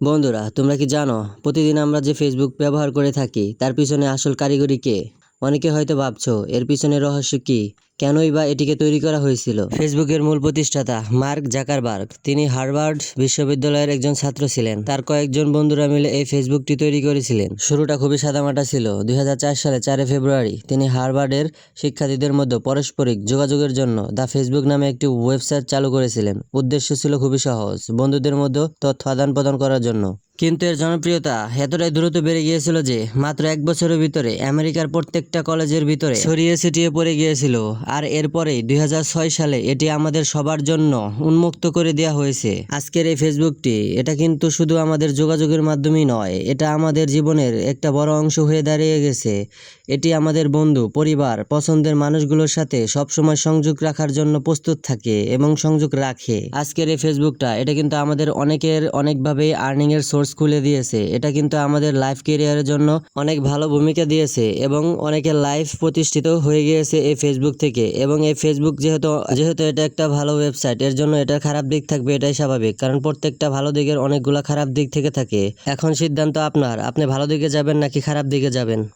বন্ধুরা, তোমরা কি জানো, প্রতিদিন আমরা যে ফেসবুক ব্যবহার করে থাকি, তার পিছনে আসল কারিগরি কে? অনেকে হয়তো ভাবছ, এর পিছনে রহস্য কি? কেনই বা এটিকে তৈরি করা হয়েছিল? ফেসবুকের মূল প্রতিষ্ঠাতা মার্ক জাকারবার্গ, তিনি হার্ভার্ড বিশ্ববিদ্যালয়ের একজন ছাত্র ছিলেন। তার কয়েকজন বন্ধুরা মিলে এই ফেসবুকটি তৈরি করেছিলেন। শুরুটা খুবই সাদামাটা ছিল। দুই হাজার চার সালে চারে ফেব্রুয়ারি তিনি হার্ভার্ডের শিক্ষার্থীদের মধ্যে পারস্পরিক যোগাযোগের জন্য দ্য ফেসবুক নামে একটি ওয়েবসাইট চালু করেছিলেন। উদ্দেশ্য ছিল খুবই সহজ, বন্ধুদের মধ্যে তথ্য আদান প্রদান করার জন্য। কিন্তু এর জনপ্রিয়তা এতটাই দ্রুত বেড়ে গিয়েছিল যে মাত্র এক বছরের ভিতরে আমেরিকার প্রত্যেকটা কলেজের ভিতরে ছড়িয়ে ছিটিয়ে পড়ে গিয়েছিল। আর এরপরে দুই সালে এটি আমাদের সবার জন্য উন্মুক্ত করে দেওয়া হয়েছে। আজকের এই ফেসবুকটি, এটা কিন্তু শুধু আমাদের যোগাযোগের মাধ্যমেই নয়, এটা আমাদের জীবনের একটা বড় অংশ হয়ে দাঁড়িয়ে গেছে। এটি আমাদের বন্ধু, পরিবার, পছন্দের মানুষগুলোর সাথে সবসময় সংযোগ রাখার জন্য প্রস্তুত থাকে এবং সংযোগ রাখে। আজকের এই ফেসবুকটা, এটা কিন্তু আমাদের অনেকের অনেকভাবে আর্নিং এর সোর্স খুলে দিয়েছে। এটা কিন্তু আমাদের লাইফ কেরিয়ারের জন্য অনেক ভালো ভূমিকা দিয়েছে এবং অনেকের লাইফ প্রতিষ্ঠিত হয়ে গিয়েছে এই ফেসবুক থেকে এবং এই ফেসবুক যেহেতু যেহেতু এটা একটা ভালো ওয়েবসাইট এর জন্য এটা খারাপ দিক থাকবে, এটাই স্বাভাবিক। কারণ প্রত্যেকটা ভালো দিকের অনেকগুলো খারাপ দিক থেকে থাকে। এখন সিদ্ধান্ত আপনার, আপনি ভালো দিকে যাবেন নাকি খারাপ দিকে যাবেন?